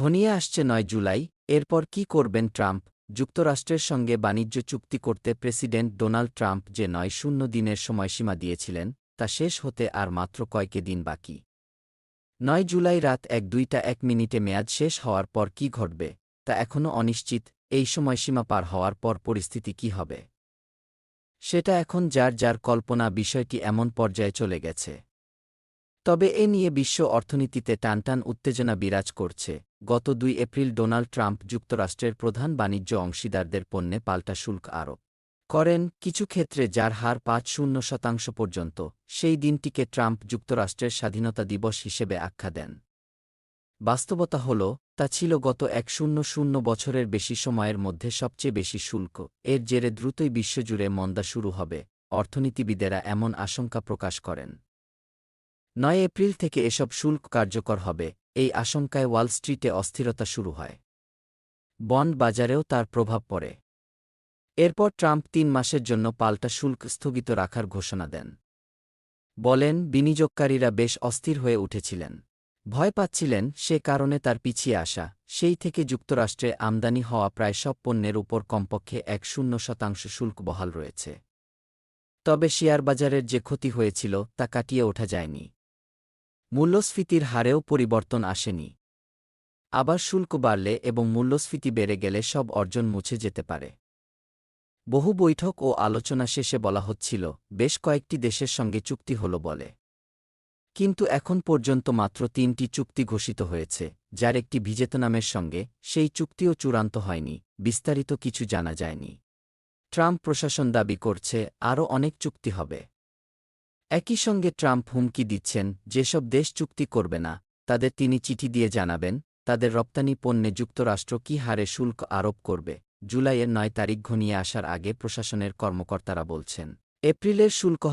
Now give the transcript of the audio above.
ঘনিয়ে আসছে নয় জুলাই, এরপর কি করবেন ট্রাম্প? যুক্তরাষ্ট্রের সঙ্গে বাণিজ্য চুক্তি করতে প্রেসিডেন্ট ডোনাল্ড ট্রাম্প যে নয় শূন্য দিনের সময়সীমা দিয়েছিলেন, তা শেষ হতে আর মাত্র কয়েকে দিন বাকি। নয় জুলাই রাত এক দুইটা এক মিনিটে মেয়াদ শেষ হওয়ার পর কি ঘটবে, তা এখনও অনিশ্চিত, এই সময়সীমা পার হওয়ার পর পরিস্থিতি কি হবে? সেটা এখন যার যার কল্পনা বিষয়টি এমন পর্যায়ে চলে গেছে। তবে এ নিয়ে বিশ্ব অর্থনীতিতে টানটান উত্তেজনা বিরাজ করছে। গত দুই এপ্রিল ডোনাল্ড ট্রাম্প যুক্তরাষ্ট্রের প্রধান বাণিজ্য অংশীদারদের পণ্যে পাল্টা শুল্ক আরোপ করেন। কিছু ক্ষেত্রে যার হার পাঁচ শূন্য শতাংশ পর্যন্ত, সেই দিনটিকে ট্রাম্প যুক্তরাষ্ট্রের স্বাধীনতা দিবস হিসেবে আখ্যা দেন। বাস্তবতা হল, তা ছিল গত এক শূন্য শূন্য বছরের বেশি সময়ের মধ্যে সবচেয়ে বেশি শুল্ক। এর জেরে দ্রুতই বিশ্বজুড়ে মন্দা শুরু হবে, অর্থনীতিবিদেরা এমন আশঙ্কা প্রকাশ করেন। নয় এপ্রিল থেকে এসব শুল্ক কার্যকর হবে, এই আশঙ্কায় ওয়াল স্ট্রিটে অস্থিরতা শুরু হয়। বন্ড বাজারেও তার প্রভাব পড়ে। এরপর ট্রাম্প তিন মাসের জন্য পাল্টা শুল্ক স্থগিত রাখার ঘোষণা দেন। বলেন, বিনিয়োগকারীরা বেশ অস্থির হয়ে উঠেছিলেন। ভয় পাচ্ছিলেন, সে কারণে তার পিছিয়ে আসা, সেই থেকে যুক্তরাষ্ট্রে আমদানি হওয়া প্রায় সব পণ্যের উপর কমপক্ষে এক শূন্য শতাংশ শুল্ক বহাল রয়েছে। তবে শেয়ার বাজারের যে ক্ষতি হয়েছিল, তা কাটিয়ে ওঠা যায়নি। মূল্যস্ফীতির হারেও পরিবর্তন আসেনি। আবার শুল্ক বাড়লে এবং মূল্যস্ফীতি বেড়ে গেলে সব অর্জন মুছে যেতে পারে। বহু বৈঠক ও আলোচনা শেষে বলা হচ্ছিল, বেশ কয়েকটি দেশের সঙ্গে চুক্তি হল বলে। কিন্তু এখন পর্যন্ত মাত্র তিনটি চুক্তি ঘোষিত হয়েছে, যার একটি ভিয়েতনামের সঙ্গে, সেই চুক্তিও চূড়ান্ত হয়নি, বিস্তারিত কিছু জানা যায়নি। ট্রাম্প প্রশাসন দাবি করছে, আরও অনেক চুক্তি হবে। একই সঙ্গে ট্রাম্প হুমকি দিচ্ছেন, যেসব দেশ চুক্তি করবে না, তাদের তিনি চিঠি দিয়ে জানাবেন, তাদের রপ্তানি পণ্যে যুক্তরাষ্ট্র কি হারে শুল্ক আরোপ করবে, জুলাইয়ের নয় তারিখ ঘনিয়ে আসার আগে প্রশাসনের কর্মকর্তারা বলছেন। এপ্রিলের শুল্ক